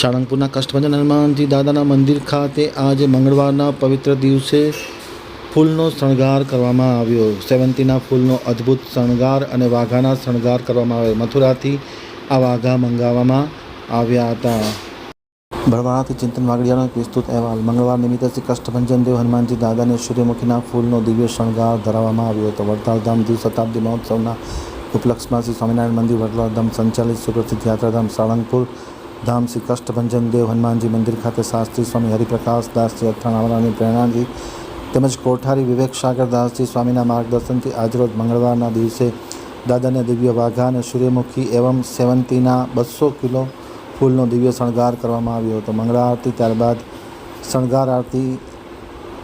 સાળંગપુરના કષ્ટભંજન હનુમાનજી દાદાના મંદિર ખાતે આજે મંગળવારના પવિત્ર દિવસે ફૂલનો શણગાર કરવામાં આવ્યો. સેવંતીના ફૂલનો અદ્ભુત શણગાર અને વાઘાના શણગાર કરવામાં આવ્યો. મથુરાથી આ વાઘા મંગાવવામાં આવ્યા હતા. ભરવાડાથી ચિંતન વાગડિયાનો વિસ્તૃત અહેવાલ. મંગળવાર નિમિત્તે શ્રી કષ્ટભંજન દેવ હનુમાનજી દાદાને સૂર્યમુખીના ફૂલનો દિવ્ય શણગાર ધરાવવામાં આવ્યો હતો. વડતાલધામ ધામ દ્વિશતાબ્દી મહોત્સવના ઉપલક્ષમાં શ્રી સ્વામિનારાયણ મંદિર, વડતાલધામ સંચાલિત સુપ્રસિદ્ધ યાત્રાધામ સાળંગપુર ધામ શ્રી કષ્ટભંજન દેવ હનુમાનજી મંદિર ખાતે શાસ્ત્રી સ્વામી હરિપ્રકાશ દાસજી અથાણાવાળાની પ્રેરણાથી તેમજ કોઠારી વિવેક સાગર દાસજી સ્વામીના માર્ગદર્શનથી આજરોજ મંગળવારના દિવસે દાદાને દિવ્ય વાઘા અને સૂર્યમુખી એવં સેવંતીના બસો કિલો ફૂલનો દિવ્ય શણગાર કરવામાં આવ્યો હતો. મંગળા આરતી ત્યારબાદ શણગાર આરતી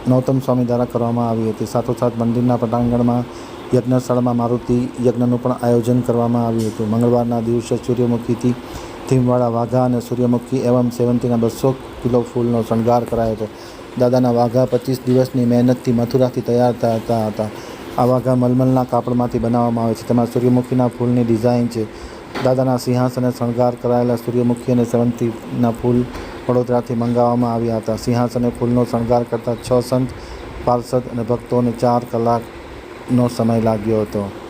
નૌતમ સ્વામી દ્વારા કરવામાં આવી હતી. સાથોસાથ મંદિરના પટાંગણમાં, યજ્ઞશાળામાં મારુતિ યજ્ઞનું પણ આયોજન કરવામાં આવ્યું હતું. મંગળવારના દિવસે સૂર્યમુખીથી થીમવાળા વાઘા અને સૂર્યમુખી એવમ સેવંતીના બસો કિલો ફૂલનો શણગાર કરાયો હતો દાદાના વાઘા પચીસ દિવસની મહેનતથી મથુરાથી તૈયાર થતા હતા. આ વાઘા મલમલના કાપડમાંથી બનાવવામાં આવે છે. તેમાં સૂર્યમુખીના ફૂલની ડિઝાઇન છે. દાદાના સિંહાસને શણગાર કરાયેલા સૂર્યમુખી અને સેવંતીના ફૂલ વડોદરાથી મંગાવવામાં આવ્યા હતા. સિંહાસને ફૂલનો શણગાર કરતા છ સંત, પાર્ષદ અને ભક્તોને ચાર કલાકનો સમય લાગ્યો હતો.